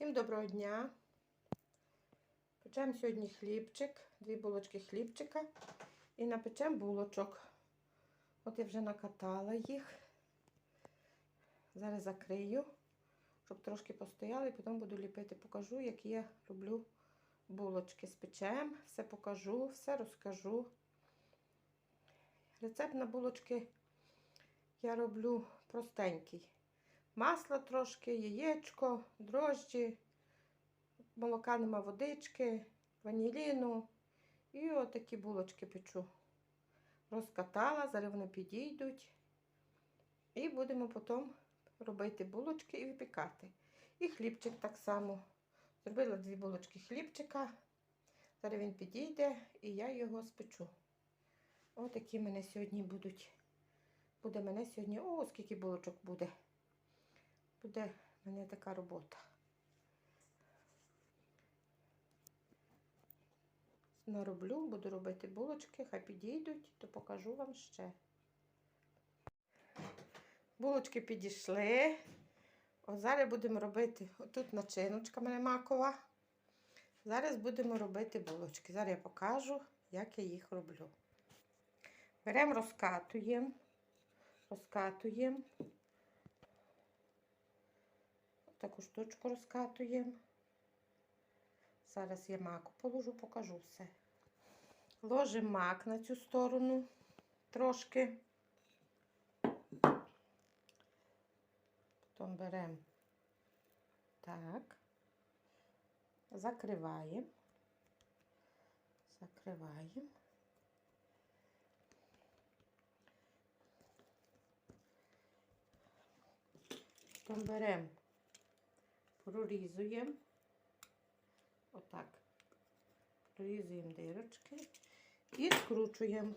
Всім доброго дня. Печемо сьогодні хлібчик, дві булочки хлібчика і напечемо булочок. От я вже накатала їх. Зараз закрию, щоб трошки постояли, і потім буду ліпити. Покажу, як я роблю булочки. Спечем, все покажу, все розкажу. Рецепт на булочки я роблю простенький. Масло трошки, яєчко, дрожджі, молока нема водички, ваніліну. І отакі булочки печу. Розкатала, зараз вони підійдуть. І будемо потім робити булочки і випікати. І хлібчик так само. Зробила дві булочки хлібчика. Зараз він підійде і я його спечу. Отакі мене сьогодні будуть. Буде мене сьогодні. О, скільки булочок буде. Буде в мене така робота. Нароблю, буду робити булочки, хай підійдуть, то покажу вам ще. Булочки підійшли. О, зараз будемо робити, тут начиночка мене макова. Зараз будемо робити булочки. Зараз я покажу, як я їх роблю. Беремо, розкатуємо, розкатуємо. Таку штучку розкатуємо. Зараз я маку положу, покажу все. Ложимо мак на цю сторону трошки. Потім беремо так, закриваємо, закриваємо. Потім беремо, прорізуємо. Отак. Прорізуємо дирочки і скручуємо.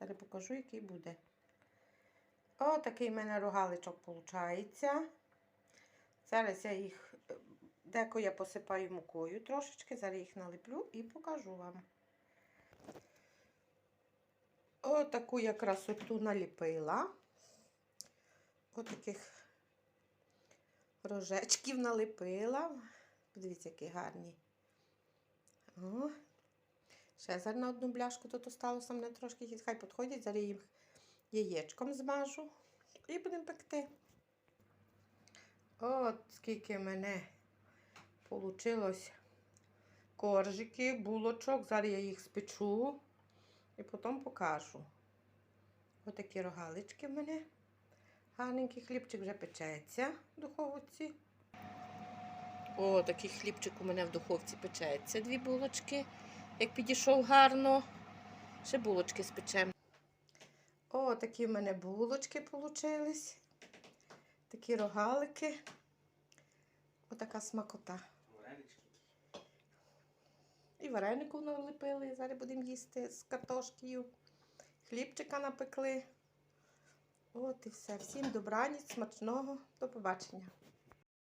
Зараз покажу, який буде. Отакий в мене рогаличок виходить. Зараз я їх, деко я посипаю мукою трошечки, зараз їх наліплю і покажу вам. Отаку я красоту наліпила. Отаких рожечків наліпила. Подивіться, які гарні. О. Ще зараз на одну бляшку тут осталося мене трошки, хай підходять, зараз їх яєчком змажу і будемо пекти. От скільки мене вийшло коржики, булочок. Зараз я їх спечу і потім покажу. Отакі рогалички в мене. Гарненький хлібчик вже печеться в духовці. О, такий хлібчик у мене в духовці печеться. Дві булочки. Як підійшов гарно, ще булочки спечемо. О, такі в мене булочки получились. Такі рогалики. Отака смакота. Варенички. І варенику налепили. Зараз будемо їсти з картошкою. Хлібчика напекли. От і все. Всім добраніч, смачного. До побачення.